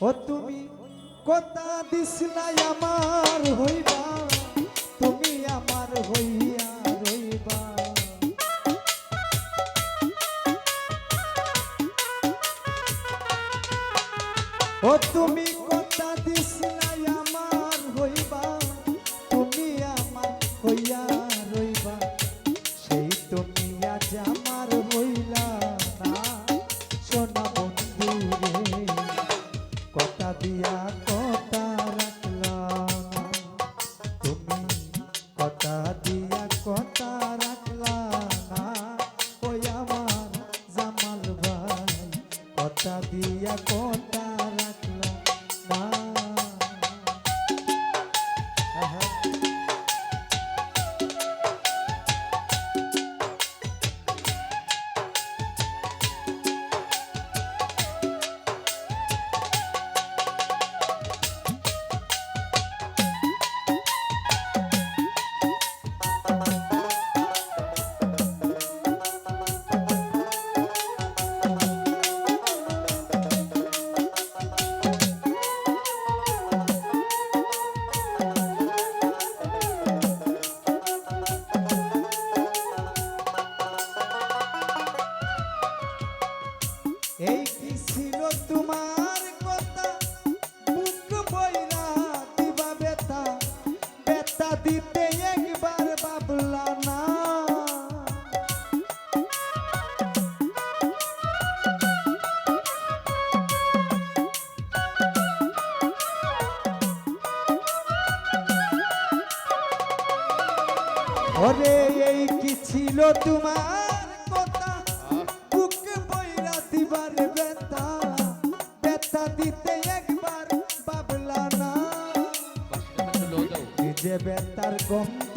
ও তুমি কথা দিস নাই আমার হইবা তুমি আমার হইয়া রইবা। ও তুমি কথা দিয়া কথা ওরে এই কি ছিল তোমার কথা? বুকে বইরা দিবার ব্যথা। ব্যথা দিতে একবার বাবলা না। যে ব্যথার গন্ধ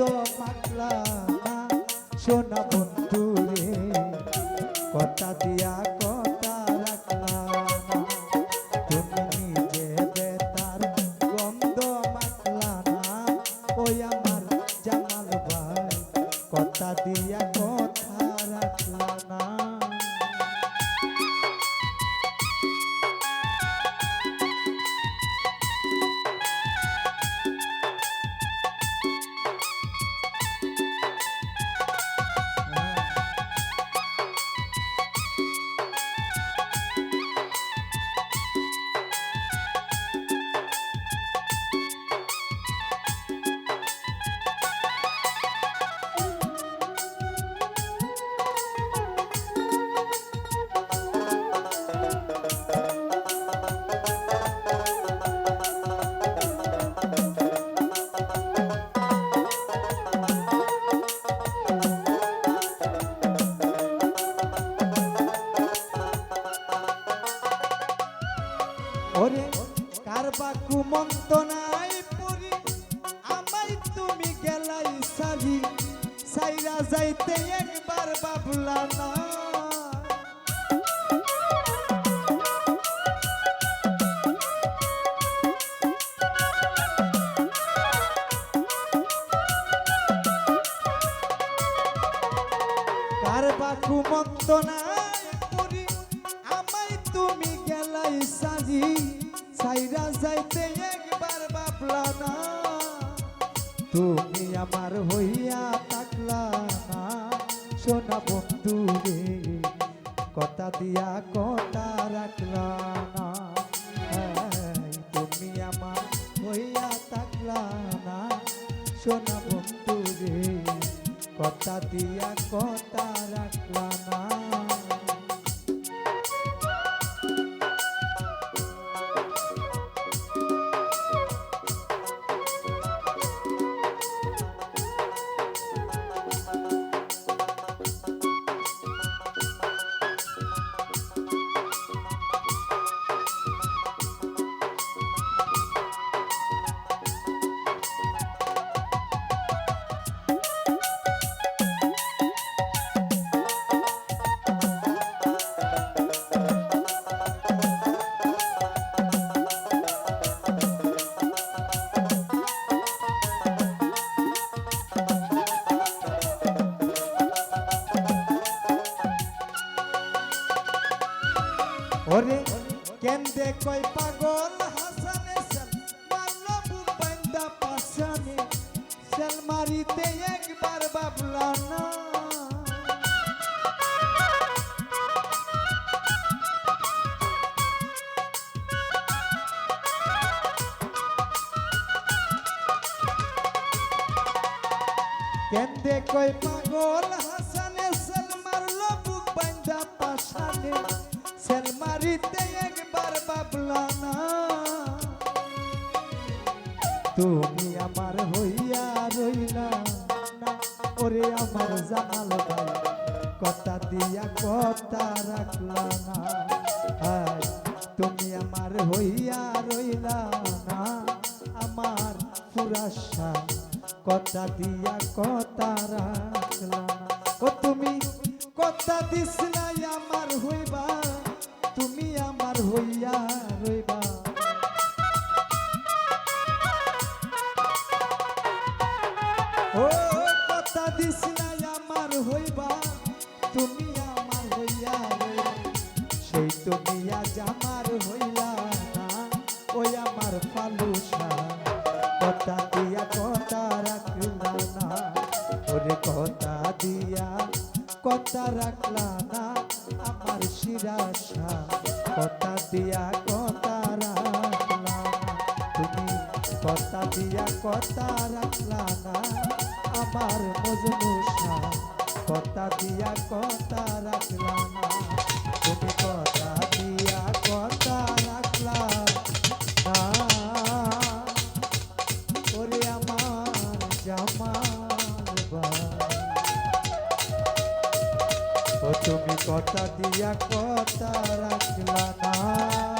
যাইতে একবার বাবলা না। কারবা কুমন্ত নাই পুরি আমাই তুমি গেলাই সাজি। সাইরা যাইতে একবার বাবলা না। তুমি আমার হইয়া সোনা বন্ধু রে, কথা দিয়া কথা রাখলা না। তুমি আমার হইয়া থাকলা না। শোনা বন্ধু রে, কথা দিয়া কথা ওরে কেন্দে কই পাগল হাসানে মারলো বুক বাইন্দা পাশানে সেল মারিতে একবার বাবলা না কেন্দে কই পাগল হাসানে সেল মারলো বুক বাইন্দা পাশানে। সেল মারিতে একবার বাবলা না তুমি আমার হইয়া রইলা না ওরে আমার ভাই কথা দিয়া কথা রাখলা না। হায়, তুমি আমার হইয়া রইলা না আমার পুরাশা কথা দিয়া কথা রাখলা ও তুমি কথা দিস নাই আমার হইবা তুমি আমার হইয়া রইবা। ও, কথা দিস নাই আমার হইবা। তুমি আমার হইয়া রইবা। সেই তুমি আজ আমার হইলা ওই আমার ফালুসা। কথা দিয়া কথা রাখলা না, ওরে কথা দিয়া কথা রাখলা আমার শিরাশা কথা দিয়া কথা রাখলা তুমি কথা দিয়া কথা রাখলা না। আমার মজনুষা কথা দিয়া কথা রাখলা না। তুমি কথা দিয়া কথা তুমি কথা দিয়া কথা রাখলা না।